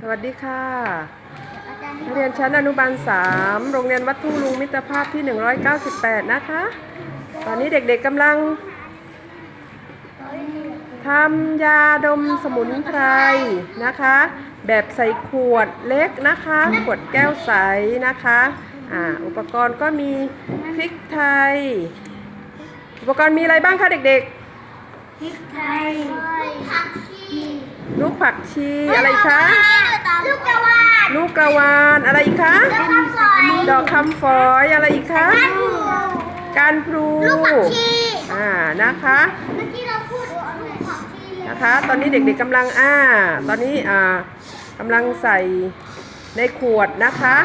สวัสดีค่ะอาจารย์นักเรียนชั้นอนุบาล 3 โรงเรียนวัดทุ่งลุงมิตรภาพที่ 198 นะคะ ตอนนี้เด็กๆกำลังทำยาดมสมุนไพรนะคะ แบบใส่ขวดเล็กนะคะ ขวดแก้วใสนะคะอ่าอุปกรณ์ก็มีพริกไทย อุปกรณ์มีอะไรบ้างคะเด็กพริกไทยผักชีๆ ลูกผักชีอะไรคะลูกกระวานลูกกระวานอะไรอีกคะลูกคำฝอยดอกคำฝอยอะไรอีกคะการพลูลูกผักชีอ่านะคะเมื่อกี้เราพูดลูกผักชีนะคะ ตอนนี้เด็กๆกำลังอ่า ตอนนี้อ่ากำลังใส่ในขวดนะคะ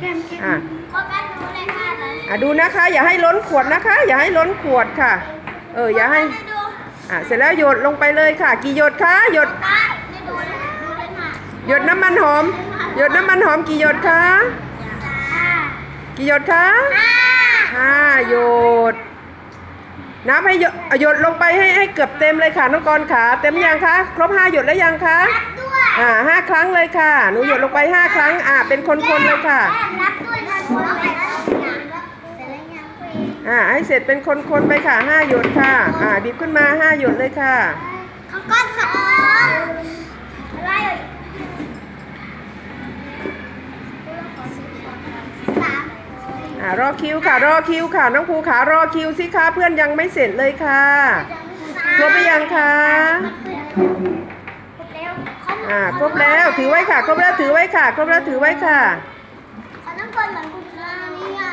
แก้มแก้มอ่าโฟกัสดูเลยค่ะเลยอ่าดูนะคะ อย่าให้ล้นขวดนะคะ อย่าให้ล้นขวดค่ะ เอออย่าให้ดู อ่าเสร็จแล้วหยดลงไปเลยค่ะ กี่หยดคะหยดได้ไม่ดูเลยดูเลยค่ะหยดน้ำมันหอม หยดน้ำมันหอมกี่หยดคะจ้ากี่หยดคะห้าห้าหยดนับให้หยดหยดลงไปให้ให้เกือบเต็มเลยค่ะน้องกรณ์ขาเต็มยังคะครบห้าหยดแล้วยังคะนับด้วยอ่าห้าครั้งเลยค่ะ หนูหยดลงไปห้าครั้ง อ่าเป็นคนๆเลยค่ะ อ่าให้เสร็จเป็นคนๆไปค่ะห้าหยดค่ะ อ่าบีบขึ้นมาห้าหยดเลยค่ะ เขาก็สองอะไรเอ่ยสามอ่ารอคิวค่ะ รอคิวค่ะ น้องภูขารอคิวสิคะเพื่อนยังไม่เสร็จเลยค่ะครบหรือยังคะอ่าครบแล้วถือไว้ค่ะ ครบแล้วถือไว้ค่ะ ครบแล้วถือไว้ค่ะ เขาต้องคนเหมือนคุณครูนี่อะ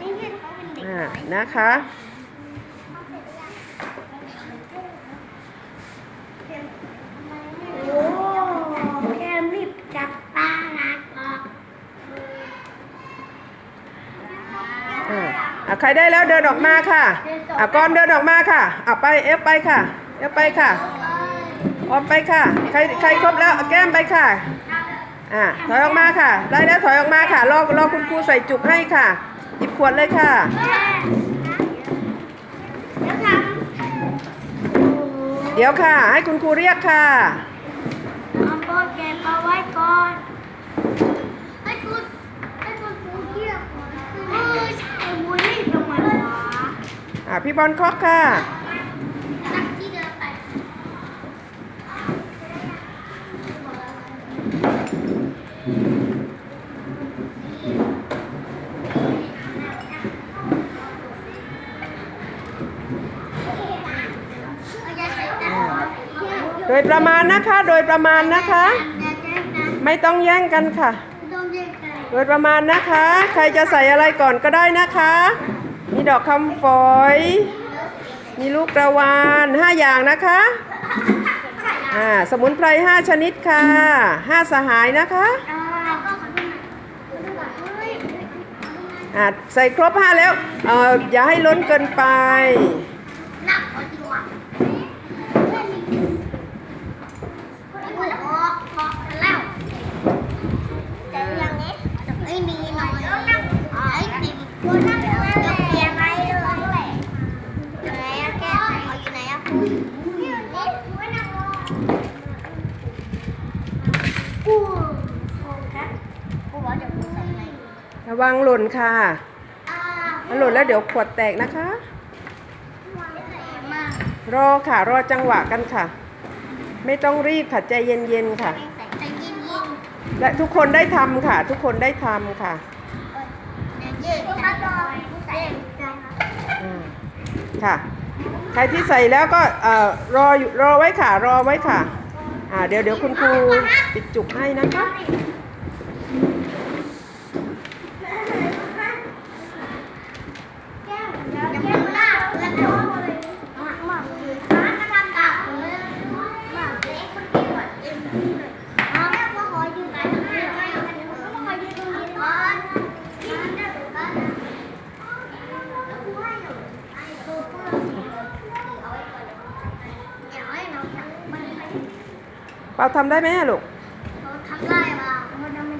นี่ที่เขาเป็ นเด็กอ่านะคะ โอ้แก้มรีบจับปลาลักออกอ่าอะใครได้แล้วเดินออกมาค่ะอะกอนเดินออกมาค่ะอะไปเอฟไปค่ะเอฟไปค่ะออกไปค่ะ ใครใครครบแล้วเอาแก้มไปค่ะ อ่าถอยออกมาค่ะ ได้แล้วถอยออกมาค่ะ รอรอคุณครูใส่จุกให้ค่ะ หยิบขวดเลยค่ะแล้วทเดี๋ยวค่ะ ให้คุณครูเรียกค่ะำเอาโปรแกรมเอาไว้ก่อนให้คุณให้คุณครูเรียกก่อนเออใช่มูนี่ตรงไหนวะอ่าพี่บอลคอกค่ะ นักที่เดินไป โดยประมาณนะคะ โดยประมาณนะคะ ไม่ต้องแย่งกันค่ะ โดยประมาณนะคะ ใครจะใส่อะไรก่อนก็ได้นะคะ มีดอกคำฝอย มีลูกกระวานห้าอย่างนะคะอ่าสมุนไพรห้าชนิดค่ะห้าสหายนะคะอ่าใส่ครบห้าแล้วเอ่ออย่าให้ล้นเกินไป นับเอาดีกว่าพอพอแล้วแต่ยังนี้ไม่มีหน่อยไอ้ติ่มจะเปลี่ยนอะไรเลยอยู่ไหนอะแก้วเอาอยู่ไหนอะอยู่นี่ไว้นั่งรอกูโฟกัสกูว่าจะพูดอะไรระวังหล่นค่ะอ่าถ้าหล่นแล้วเดี๋ยวขวดแตกนะคะมากรอค่ะ รอจังหวะกันค่ะ ไม่ต้องรีบค่ะ ใจเย็นๆค่ะใจเย็นๆและทุกคนได้ทำค่ะ ทุกคนได้ทำค่ะ เย็นๆถ้ารอใส่ใจ อ่า ค่ะ ใครที่ใส่แล้วก็เอ่อรออยู่รอไว้ค่ะ รอไว้ค่ะ อ่าเดี๋ยวเดี๋ยวคุณครูปิดจุกให้นะคะ แก้วเดี๋ยวแก้วหน้าแล้วก็เลยหมักเลยร้านกำลังดับเลยหมักเล็กคนเดียวเต็มที่เลยอ๋อแม่ก็ขออยู่ไหนตรงนี้ไม่เอาก็ขออยู่ตรงนี้ก่อนที่มันจะถูกกันนะแล้วกูให้หนูไอ้กูก็เอาไว้ก่อนเดี๋ยวให้น้องทำมันให้ เปาทำได้ไหมลูกเขาทำได้ป่ะมันทำไม่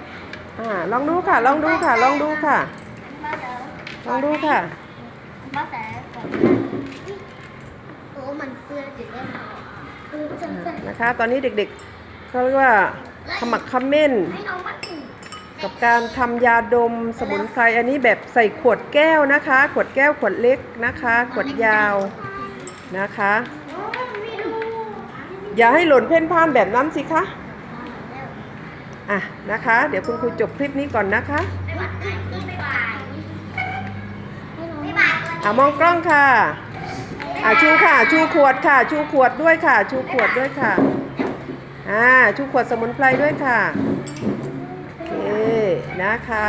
อ่าลองดูค่ะ ลองดูค่ะ ลองดูค่ะมาเดี๋ยวลองดูค่ะมาแต่ก่อนโอ้มันเปื้อนอยู่ได้ไหมเปื้อนจังอ่านะคะ ตอนนี้เด็กๆเคเขาเรียกว่าขมักเขม้นให้น้องมันกับการทำยาดมสมุนไพรอันนี้แบบใส่ขวดแก้วนะคะ ขวดแก้วขวดเล็กนะคะ ขวดยาวนะคะไม่ดู อย่าให้หล่นเพ่นพ่านแบบนั้นสิคะอะนะคะ เดี๋ยวคุณครูจบคลิปนี้ก่อนนะคะไม่บายไม่บายไม่บายอะมองกล้องค่ะอะชูค่ะ ชูขวดค่ะ ชูขวดด้วยค่ะ ชูขวดด้วยค่ะอ่าชูขวดสมุนไพรด้วยค่ะโอเคนะคะ